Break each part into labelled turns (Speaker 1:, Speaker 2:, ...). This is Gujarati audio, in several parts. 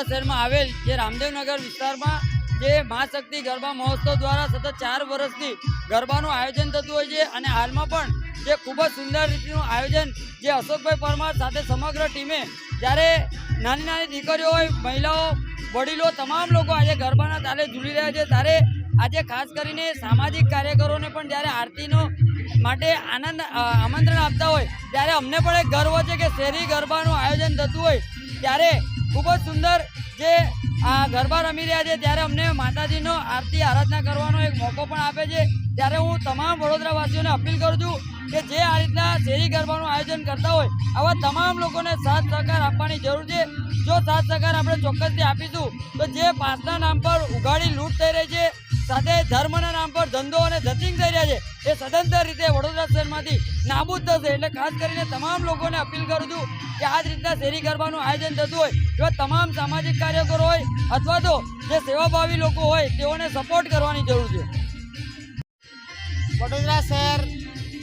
Speaker 1: વડોદરા શહેરમાં આવેલ જે રામદેવનગર વિસ્તારમાં જે મહાશક્તિ ગરબા મહોત્સવ દ્વારા સતત ચાર વર્ષથી ગરબાનું આયોજન થતું હોય છે અને હાલમાં પણ જે ખૂબ જ સુંદર રીતનું આયોજન જે અશોકભાઈ પરમાર સાથે સમગ્ર ટીમે જ્યારે નાની નાની દીકરીઓ હોય, મહિલાઓ, વડીલો, તમામ લોકો આજે ગરબાના તાલે ઝૂલી રહ્યા છે. ત્યારે આજે ખાસ કરીને સામાજિક કાર્યકરોને પણ જ્યારે આરતીનો માટે આનંદ આમંત્રણ આપતા હોય, ત્યારે અમને પણ એક ગર્વ છે કે શેરી ગરબાનું આયોજન થતું હોય. ત્યારે ખૂબ જ સુંદર જે આ ગરબા રમી રહ્યા છે, ત્યારે અમને માતાજીનો આરતી, આરાધના કરવાનો એક મોકો પણ આપે છે. ત્યારે હું તમામ વડોદરાવાસીઓને અપીલ કરું છું કે જે આ રીતના શેરી ગરબાનું આયોજન કરતા હોય, આવા તમામ લોકોને સાથ સહકાર આપવાની જરૂર છે. જો સાથ સહકાર આપણે ચોક્કસથી આપીશું, તો જે પાસના નામ પર ઉઘાડી લૂંટ થઈ રહી છે, સાથે ધર્મના નામ પર ધંધો અને ધતિંગ થઈ રહ્યા છે. એ સદંતર રીતે વડોદરા શહેરમાંથી નાબૂદ થશે. એટલે ખાસ કરીને તમામ લોકોને અપીલ કરું છું કે આ જ રીતના શેરી ગરબાનું આયોજન થતું હોય એવા તમામ સામાજિક કાર્યકરો હોય, અથવા તો જે સેવાભાવી લોકો હોય, તેઓને સપોર્ટ કરવાની જરૂર છે.
Speaker 2: વડોદરા શહેર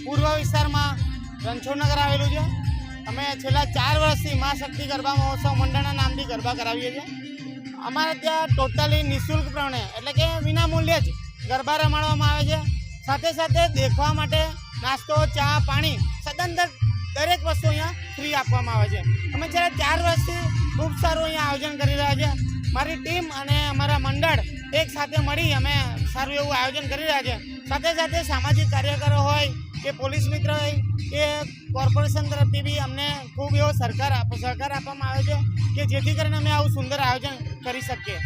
Speaker 2: પૂર્વ વિસ્તારમાં રણછોડનગર આવેલું છે. અમે છેલ્લા ચાર વર્ષથી મા શક્તિ ગરબા મહોત્સવ મંડળના નામથી ગરબા કરાવીએ છીએ. અમારે ત્યાં ટોટલી નિઃશુલ્ક પ્રમાણે, એટલે કે વિના મૂલ્યે જ ગરબા રમાડવામાં આવે છે. સાથે સાથે દેખવા માટે નાસ્તો, ચા, પાણી સદંતર દરેક વસ્તુ અહીંયા ફ્રી આપવામાં આવે છે. અમે છેલ્લા ચાર વર્ષથી ખૂબ સારું અહીંયા આયોજન કરી રહ્યા છે. મારી ટીમ અને અમારા મંડળ એક સાથે મળી અમે સારું એવું આયોજન કરી રહ્યા છે. સાથે સાથે સામાજિક કાર્યકરો હોય કે પોલીસ મિત્ર હોય કે કોર્પોરેશન તરફથી બી અમને ખૂબ એવો સરકાર સહકાર આપવામાં આવે છે કે જેથી કરીને અમે આવું સુંદર આયોજન કરી શકીએ.